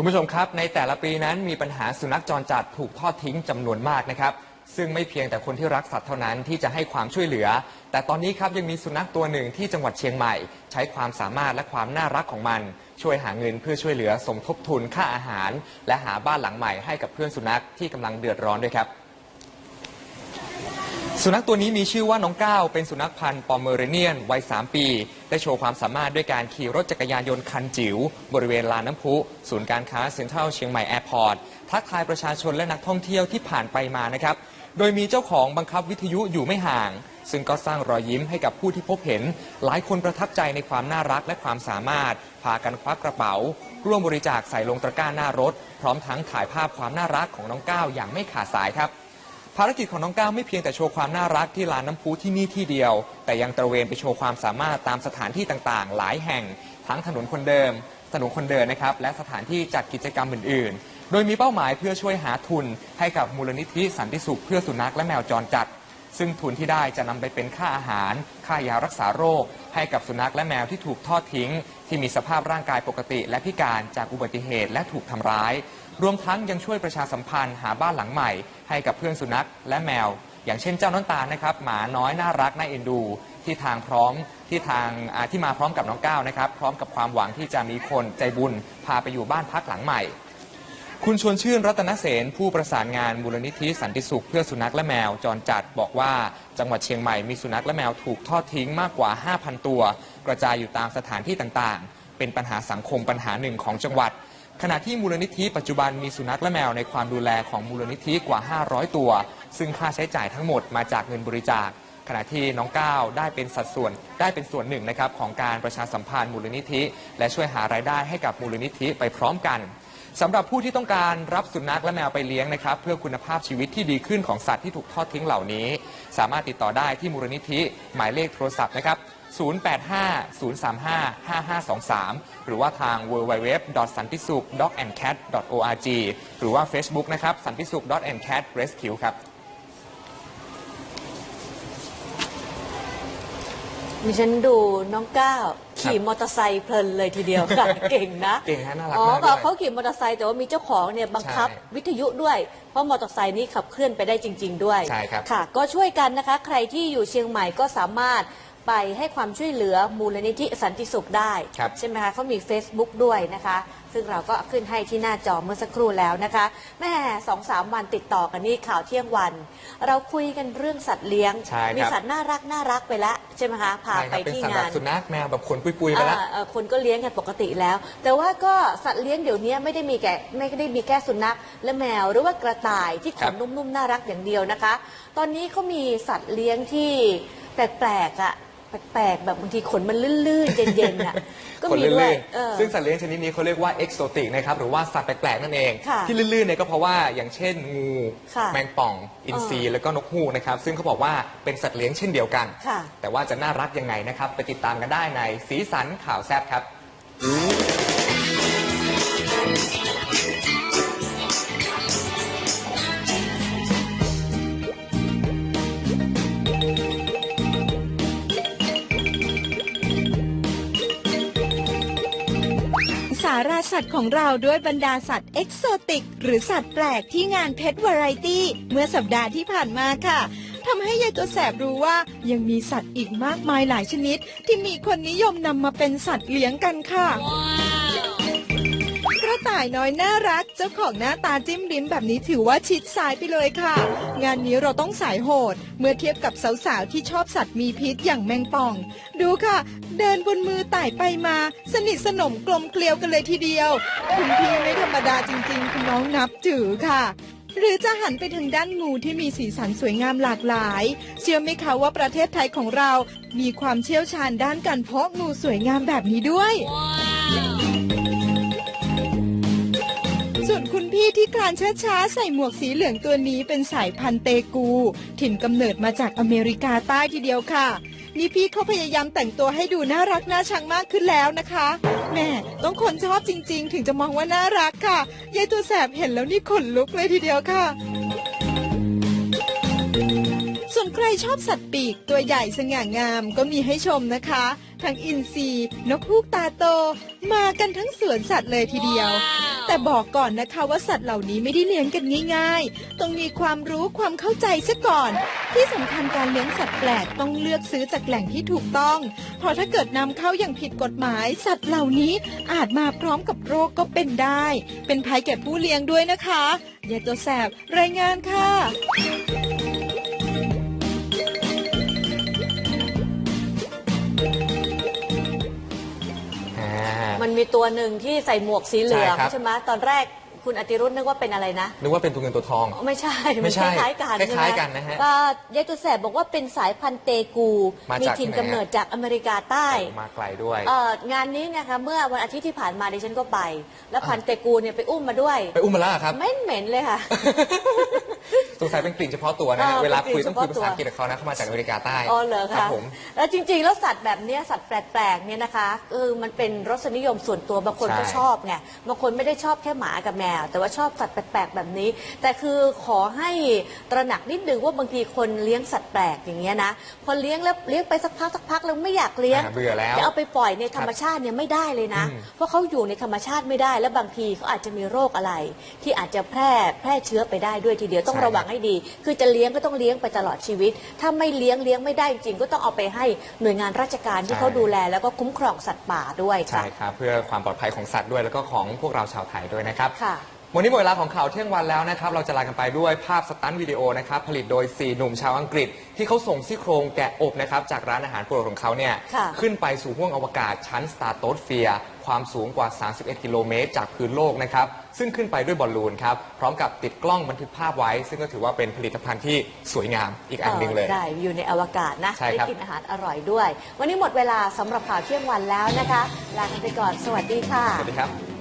คุณผู้ชมครับในแต่ละปีนั้นมีปัญหาสุนัขจรจัดถูกทอดทิ้งจำนวนมากนะครับ ซึ่งไม่เพียงแต่คนที่รักสัตว์เท่านั้นที่จะให้ความช่วยเหลือ แต่ตอนนี้ครับยังมีสุนัขตัวหนึ่งที่จังหวัดเชียงใหม่ ใช้ความสามารถและความน่ารักของมัน ช่วยหาเงินเพื่อช่วยเหลือสมทบทุนค่าอาหาร และหาบ้านหลังใหม่ให้กับเพื่อนสุนัขที่กำลังเดือดร้อนด้วยครับ สุนัขตัวนี้มีชื่อว่าน้องก้าวเป็นสุนัขพันธุ์ปอมเมอเรเนียนวัย 3 ปี ได้โชว์ความสามารถด้วยการขี่รถจักรยานยนต์คันจิ๋ว บริเวณลานน้ำพุ ศูนย์การค้าเซ็นทรัลเชียงใหม่แอร์พอร์ตทักทายประชาชนและนักท่องเที่ยวที่ผ่านไปมานะครับ โดยมีเจ้าของบังคับวิทยุอยู่ไม่ห่าง ซึ่งก็สร้างรอยยิ้มให้กับผู้ที่พบเห็น หลายคนประทับใจในความน่ารักและความสามารถ พากันควักกระเป๋า ร่วมบริจาคใส่ลงตะกร้าหน้ารถ พร้อมทั้งถ่ายภาพความน่ารักของน้องก้าวอย่างไม่ขาดสายครับ ภารกิจของน้องก้าวไม่เพียงแต่โชว์ความน่ารักที่ลานน้ำพุที่นี่ที่เดียว แต่ยังตระเวนไปโชว์ความสามารถตามสถานที่ต่างๆ หลายแห่ง ทั้งถนนคนเดิม ถนนคนเดินนะครับ และสถานที่จัดกิจกรรมอื่น ๆ โดยมีเป้าหมายเพื่อช่วยหาทุน ให้กับมูลนิธิสันติสุขเพื่อสุนัขและแมวจรจัด ซึ่งทุนที่ได้จะนำไปเป็นค่าอาหาร ค่ายารักษาโรค ให้กับสุนัขและแมวที่ถูกทอดทิ้ง ที่มีสภาพร่างกายปกติ และพิการจากอุบัติเหตุและถูกทำร้าย รวมทั้งยังช่วยประชาสัมพันธ์หาบ้านหลังใหม่ ให้กับเพื่อนสุนัขและแมว อย่างเช่นเจ้าน้ำตาลนะครับหมาน้อยน่ารักน่าเอ็นดู ที่ทางพร้อมที่ทางอ่าที่มาพร้อมกับน้องก้าวนะครับพร้อมกับความหวังที่จะมีคนใจบุญพาไปอยู่บ้านพักหลังใหม่ คุณชวนชื่นรัตนเสนผู้ประสานงานมูลนิธิสันติสุขเพื่อสุนัขและแมวจรจัดบอกว่าจังหวัดเชียงใหม่มีสุนัขและแมวถูกทอดทิ้งมากกว่า 5,000 ตัว กระจายอยู่ตามสถานที่ต่างๆ เป็นปัญหาสังคมปัญหาหนึ่งของจังหวัด ขณะที่มูลนิธิปัจจุบันมีสุนัขและแมวในความดูแลของมูลนิธิกว่า 500 ตัว ซึ่งค่าใช้จ่ายทั้งหมดมาจากเงินบริจาค ขณะที่น้องก้าวได้เป็นสัดส่วนได้เป็นส่วนหนึ่งนะครับของการประชาสัมพันธ์มูลนิธิ และช่วยหารายได้ให้กับมูลนิธิไปพร้อมกันสำหรับผู้ที่ต้องการรับสุนัขและแมวไปเลี้ยงนะครับ เพื่อคุณภาพชีวิตที่ดีขึ้นของสัตว์ที่ถูกทอดทิ้งเหล่านี้ สามารถติดต่อได้ที่มูลนิธิหมายเลขโทรศัพท์นะครับ 085-035-5523 หรือว่าทาง www s a n t i s u k dog and cat org หรือว่า Facebook นะครับ สันติสุข dog and cat rescue ครับ ดิฉันดูน้องก้าวขี่มอเตอร์ไซค์เพลินเลยทีเดียวค่ะ เก่งนะเก่งฮะน่ารักอ๋อมากด้วยเขาขี่มอเตอร์ไซค์แต่ว่ามีเจ้าของเนี่ยบังคับใช่วิทยุด้วย เพราะมอเตอร์ไซค์นี้ขับเคลื่อนไปได้จริง ๆ ด้วยใช่ครับ ค่ะ ก็ช่วยกันนะคะ ใครที่อยู่เชียงใหม่ก็สามารถ ไปให้ความช่วยเหลือมูลนิธิสันติสุขได้ ครับ ใช่ไหมคะเขามี Facebook ด้วยนะคะ ซึ่งเราก็ขึ้นให้ที่หน้าจอเมื่อสักครู่แล้วนะคะแม่สองสามวันติดต่อกันนี่ข่าวเที่ยงวัน เราคุยกันเรื่องสัตว์เลี้ยง ใช่ครับ มีสัตว์น่ารักน่ารักไปแล้วใช่ไหมคะพาใช่คไปรับเป็นที่สัตว์แบงาบน สุนัขแมวแบบขนปุยๆไปแล้ว อ่าเอ่อคนก็เลี้ยงกันปกติแล้ว แต่ว่าก็สัตว์เลี้ยงเดี๋ยวนี้ไม่ได้มีแก่ไม่ได้มีแค่สุนัขและแมวหรือว่ากระต่ายที่ขครันบ นุ่มๆน่ารักอย่างเดียวนะคะ ตอนนี้เขามีสัตว์เลี้ยงที่แปลกๆอะ แปลกๆแบบบางทีขนมันลื่นๆ เย็นๆอะก็คนมีด้วยลื่นเออๆซึ่งสัตว์เลี้ยงชนิดนี้เขาเรียกว่าเอกโซติกนะครับหรือว่าสัตว์แปลกๆนั่นเอง ค่ะที่ลื่นๆเนี่ยก็เพราะว่าอย่างเช่นงูค่ะแมงป่อง อินทรีแล้วก็นกฮูกนะครับซึ่งเขาบอกว่าเป็นสัตว์เลี้ยงเช่นเดียวกัน ค่ะ แต่ว่าจะน่ารักยังไงนะครับไปติดตามกันได้ในสีสันข่าวแซบครับ ราสัตว์ของเราด้วยบรรดาสัตว์เอกโซติก หรือสัตว์แปลกที่งานเพชรวาไรตี้ เมื่อสัปดาห์ที่ผ่านมาค่ะทำให้ยายตัวแสบรู้ว่ายังมีสัตว์อีกมากมายหลายชนิด ที่มีคนนิยมนำมาเป็นสัตว์เลี้ยงกันค่ะก ระต่ายน้อยน่ารัก เจ้าของหน้าตาจิ้มลิ้มแบบนี้ถือว่าชิดซ้ายไปเลยค่ะ งานนี้เราต้องสายโหด เมื่อเทียบกับสาวๆที่ชอบสัตว์มีพิษอย่างแมงป่อง ดูค่ะ เดินบนมือไต่ไปมา สนิทสนมกลมเกลียวกันเลยทีเดียว คุณพี่ไม่ธรรมดาจริงๆคุณน้องนับถือค่ะหรือจะหันไปทางด้านงูที่มีสีสันสวยงามหลากหลาย เชื่อไหมคะว่าประเทศไทยของเรา มีความเชี่ยวชาญด้านการเพาะงูสวยงามแบบนี้ด้วยส่ พี่ที่คลานช้าๆใส่หมวกสีเหลืองตัวนี้เป็นสายพันธุ์เตกู ถิ่นกำเนิดมาจากอเมริกาใต้ทีเดียวค่ะ นี่พี่เขาพยายามแต่งตัวให้ดูน่ารักน่าชังมากขึ้นแล้วนะคะแม่ต้องคนชอบจริง ๆ ถึงจะมองว่าน่ารักค่ะยายตัวแสบเห็นแล้วนี่ขนลุกเลยทีเดียวค่ะ ส่วนใครชอบสัตว์ปีกตัวใหญ่สง่างามก็มีให้ชมนะคะ ทั้งอินทรีนกฮูกตาโต มากันทั้งสวนสัตว์เลยทีเดียว แต่บอกก่อนนะคะว่าสัตว์เหล่านี้ไม่ได้เลี้ยงกันง่าย ๆ ต้องมีความรู้ความเข้าใจซะก่อน ที่สำคัญการเลี้ยงสัตว์แปลกต้องเลือกซื้อจากแหล่งที่ถูกต้อง เพราะถ้าเกิดนำเข้าอย่างผิดกฎหมาย สัตว์เหล่านี้อาจมาพร้อมกับโรคก็เป็นได้ เป็นภัยแก่ผู้เลี้ยงด้วยนะคะยายตัวแสบรายงานค่ะ มันมีตัวหนึ่งที่ใส่หมวกสีเหลืองใช่ครับ ใช่ไหมตอนแรก คุณอติรุธนึกว่าเป็นอะไรนะ นึกว่าเป็นตัวเงินตัวทอง ไม่ใช่ไม่ใช่นคล้ายๆกันคล้ายๆใช่ไหมกันนะฮะก็ยายตัวแสบบอกว่าเป็นสายพันธุ์เตกูมามีจากถิ่นที่ไหนกำเนิดจากอเมริกาใต้มาไกลด้วยเอ่องานนี้นะคะเมื่อวันอาทิตย์ที่ผ่านมาดิฉันก็ไป แล้วพันธุ์เตกูเนี่ยไปอุ้มมาด้วย ไปอุ้มมาแล้วเหรอครับไม่เหม็นเลยค่ะสงสัยเป็นกลิ่นเฉพาะตัวนะฮะเออเวลาคุยเป็นต้องกลิ่นคุยภาษาเฉพาะตัวอังกฤษกับเขานะเขามาจากอเมริกาใต้อ๋อเหรอครัคะบผมแล้วจริง ๆ แล้วสัตว์แบบเนี้ยสัตว์แปลกๆเนี่ยนะคะเออมันเป็นรสนิยมส่วนตัวบางคนใช่ก็ชอบไงบางคนไม่ได้ชอบแค่หมากับแมวแต่ว่าชอบสัตว์แปลกๆแบบนี้ แต่คือขอให้ตระหนักนิดนึงว่าบางทีคนเลี้ยงสัตว์แปลกอย่างเงี้ยนะพอเลี้ยงแล้วเลี้ยงไปสักพักสักพักแล้วไม่อยากเลี้ยงอ่าเบื่อแล้วจะเอาไปปล่อยในธรรมชาติเนี่ยไม่ได้เลยนะ อืม เพราะเขาอยู่ในธรรมชาติไม่ได้ แล้วบางทีเขาอาจจะมีโรคอะไร ที่อาจจะแพร่แพร่เชื้อไปได้ด้วยทีเดียวต้องใช่ระวังให้ดี คือจะเลี้ยงก็ต้องเลี้ยงไปตลอดชีวิต ถ้าไม่เลี้ยงเลี้ยงไม่ได้จริงๆก็ต้องเอาไปให้หน่วยงานราชการที่ใช่เขาดูแลแล้วก็คุ้มครองสัตว์ป่าด้วยค่ะ ใช่ครับ เพื่อความปลอดภัยของสัตว์ด้วยแล้วก็ของพวกเราชาวไทยด้วยนะครับ ค่ะ วันนี้หมดเวลาของข่าวเที่ยงวันแล้วนะครับ เราจะลากันไปด้วยภาพสตันท์วิดีโอนะครับ ผลิตโดย 4 หนุ่มชาวอังกฤษ ที่เขาส่งซี่โครงแกะอบนะครับ จากร้านอาหารโปรดของเขาเนี่ย ค่ะ ขึ้นไปสู่ห้วงอวกาศชั้นสตาร์โตสเฟียร์ความสูงกว่า 31 กิโลเมตร จากพื้นโลกนะครับ ซึ่งขึ้นไปด้วยบอลลูนครับ พร้อมกับติดกล้องบันทึกภาพไว้ ซึ่งก็ถือว่าเป็นผลิตภัณฑ์ที่สวยงามอีกอันหนึ่งเลย ได้อยู่ในอวกาศนะใช่ได้ครับ กินอาหารอร่อยด้วย วันนี้หมดเวลาสำหรับข่าวเที่ยงวันแล้วนะคะ ลากันไปก่อน สวัสดีค่ะ สวัสดีครับ